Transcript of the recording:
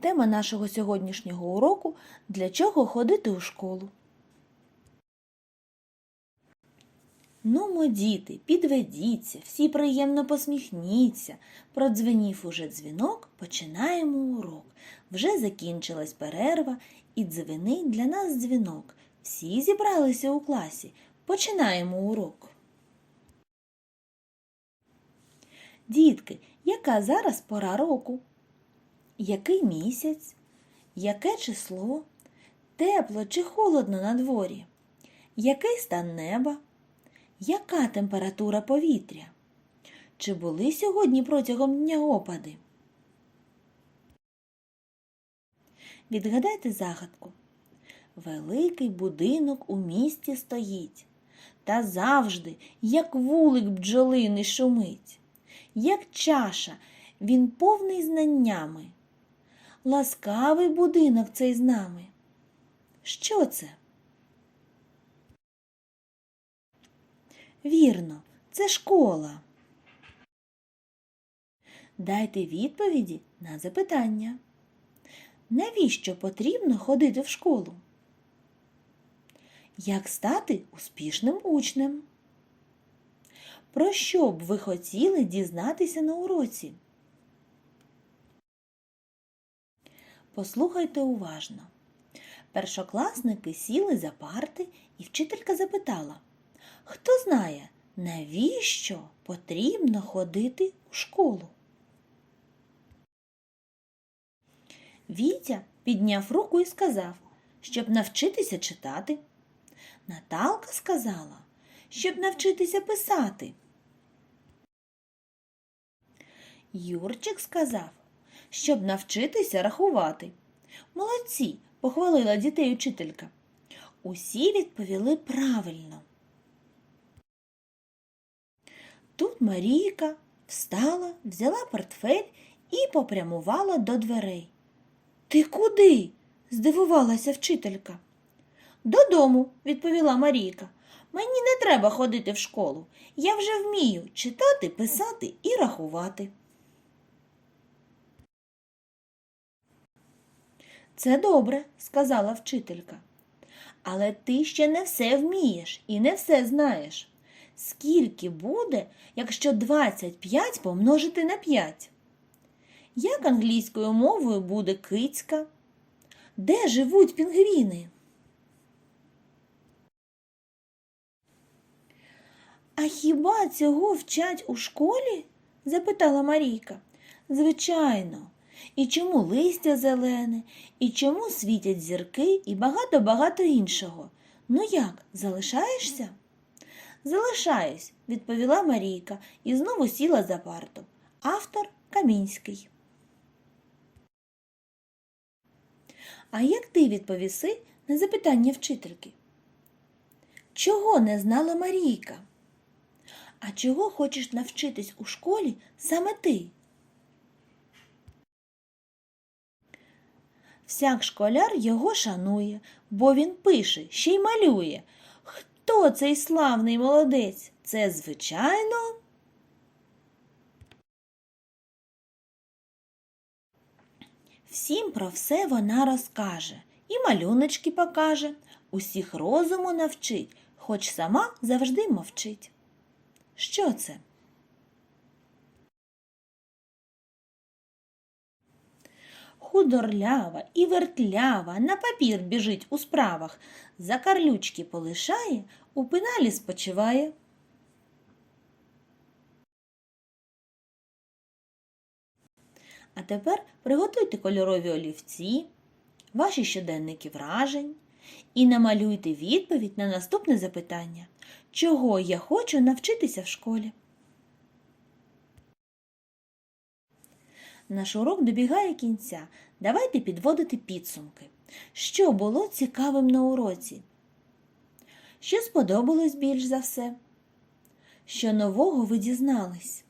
Тема нашого сьогоднішнього уроку для чого ходити у школу. Нумо, діти, підведіться, всі приємно посміхніться. Продзвенів уже дзвінок, починаємо урок. Вже закінчилась перерва і дзвенить для нас дзвінок. Всі зібралися у класі. Починаємо урок. Дітки, яка зараз пора року? Який місяць? Яке число? Тепло чи холодно на дворі? Який стан неба? Яка температура повітря? Чи були сьогодні протягом дня опади? Відгадайте загадку. Великий будинок у місті стоїть, та завжди, як вулик бджолиний шумить, як чаша, він повний знаннями. Ласкавий будинок цей з нами. Що це? Вірно, це школа. Дайте відповіді на запитання. Навіщо потрібно ходити в школу? Як стати успішним учнем? Про що б ви хотіли дізнатися на уроці? Послухайте уважно. Першокласники сіли за парти, і вчителька запитала, хто знає, навіщо потрібно ходити у школу? Вітя підняв руку і сказав, щоб навчитися читати. Наталка сказала, щоб навчитися писати. Юрчик сказав, щоб навчитися рахувати. Молодці, похвалила дітей учителька. Усі відповіли правильно. Тут Марійка встала, взяла портфель і попрямувала до дверей. Ти куди? здивувалася вчителька. Додому, відповіла Марійка. Мені не треба ходити в школу. Я вже вмію читати, писати і рахувати. Це добре, сказала вчителька. Але ти ще не все вмієш і не все знаєш. Скільки буде, якщо 25 помножити на 5? Як англійською мовою буде кицька? Де живуть пінгвіни? А хіба цього вчать у школі? запитала Марійка. Звичайно. І чому листя зелене, і чому світять зірки, і багато-багато іншого. Ну як, залишаєшся? Залишаюсь, відповіла Марійка і знову сіла за парту. Автор Камінський. А як ти відповіси на запитання вчительки? Чого не знала Марійка? А чого хочеш навчитись у школі саме ти? Всяк школяр його шанує, бо він пише, ще й малює. Хто цей славний молодець? Це, звичайно. Всім про все вона розкаже, і малюночки покаже, усіх розуму навчить, хоч сама завжди мовчить. Що це? Худорлява і вертлява на папір біжить у справах, за карлючки полишає, у пеналі спочиває. А тепер приготуйте кольорові олівці, ваші щоденники вражень і намалюйте відповідь на наступне запитання, чого я хочу навчитися в школі. Наш урок добігає кінця. Давайте підводити підсумки. Що було цікавим на уроці? Що сподобалось більш за все? Що нового ви дізнались?